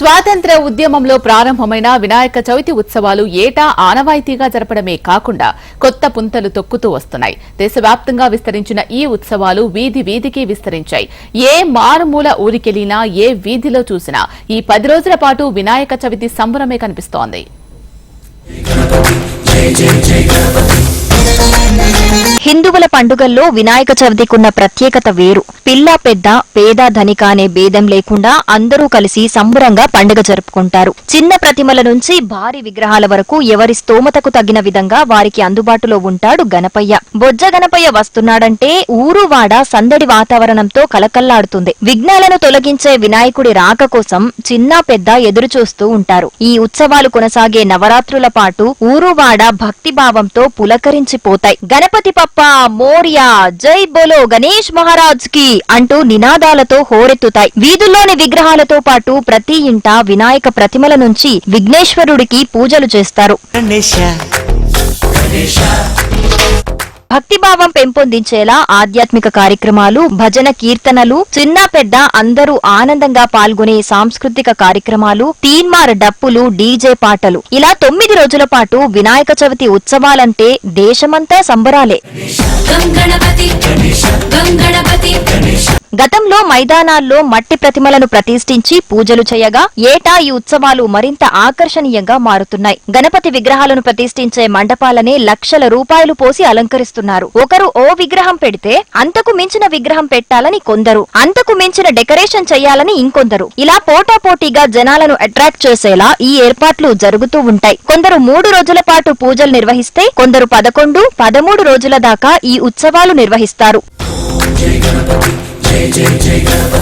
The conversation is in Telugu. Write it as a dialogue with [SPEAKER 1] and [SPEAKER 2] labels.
[SPEAKER 1] స్వాతంత్ర ఉద్యమంలో ప్రారంభమైన వినాయక చవితి ఉత్సవాలు ఏటా ఆనవాయితీగా జరపడమే కాకుండా కొత్త పుంతలు తొక్కుతూ వస్తున్నాయి దేశవ్యాప్తంగా విస్తరించిన ఈ ఉత్సవాలు వీధి వీధికి విస్తరించాయి ఏ మారుమూల ఊరికెళ్ళినా ఏ వీధిలో చూసినా ఈ పది రోజుల పాటు వినాయక చవితి సంబరమే కనిపిస్తోంది
[SPEAKER 2] హిందువుల పండుగల్లో వినాయక చవితికున్న ప్రత్యేకత వేరు. పిల్ల పెద్ద పేద ధనిక అనే భేదం లేకుండా అందరూ కలిసి సంబరంగా పండుగ జరుపుకుంటారు. చిన్న ప్రతిమల నుంచి భారీ విగ్రహాల వరకు ఎవరి స్తోమతకు తగిన విధంగా వారికి అందుబాటులో ఉంటాడు గణపయ్య. బొజ్జ గణపయ్య వస్తున్నాడంటే ఊరు వాడ సందడి వాతావరణంతో కలకల్లాడుతుంది. విఘ్నాలను తొలగించే వినాయకుడి రాక కోసం చిన్న పెద్ద ఎదురు చూస్తూ ఉంటారు. ఈ ఉత్సవాలు కొనసాగే నవరాత్రుల పాటు ఊరువాడ భక్తి భావంతో పులకరించిపోతాయి. గణపతి పప్ప మోరియా జై బోలో గణేష్ మహారాజ్కి అంటూ నినాదాలతో హోరెత్తుతాయి. వీధుల్లోని విగ్రహాలతో పాటు ప్రతి ఇంట వినాయక ప్రతిమల నుంచి విఘ్నేశ్వరుడికి పూజలు చేస్తారు.
[SPEAKER 3] గణేశ
[SPEAKER 2] భక్తిభావం పెంపొందించేలా ఆధ్యాత్మిక కార్యక్రమాలు భజన కీర్తనలు చిన్న పెద్ద అందరూ ఆనందంగా పాల్గొనే సాంస్కృతిక కార్యక్రమాలు తీన్మార్ డప్పులు డీజే పాటలు. ఇలా తొమ్మిది రోజుల పాటు వినాయక చవితి ఉత్సవాలంటే దేశమంతా సంబరాలే.
[SPEAKER 4] గణపతి
[SPEAKER 2] గతంలో మైదానాల్లో మట్టి ప్రతిమలను ప్రతిష్ఠించి పూజలు చేయగా ఏటా ఈ ఉత్సవాలు మరింత ఆకర్షణీయంగా మారుతున్నాయి. గణపతి విగ్రహాలను ప్రతిష్ఠించే మండపాలనే లక్షల రూపాయలు పోసి అలంకరిస్తున్నారు. ఒకరు ఓ విగ్రహం పెడితే అంతకు మించిన విగ్రహం పెట్టాలని కొందరు అంతకు మించిన డెకరేషన్ చేయాలని ఇంకొందరు. ఇలా పోటాపోటీగా జనాలను అట్రాక్ట్ చేసేలా ఈ ఏర్పాట్లు జరుగుతూ ఉంటాయి. కొందరు మూడు రోజుల పాటు పూజలు నిర్వహిస్తే కొందరు పదకొండు పదమూడు రోజుల దాకా ఈ ఉత్సవాలు నిర్వహిస్తారు.
[SPEAKER 3] జై జై జై గణపతి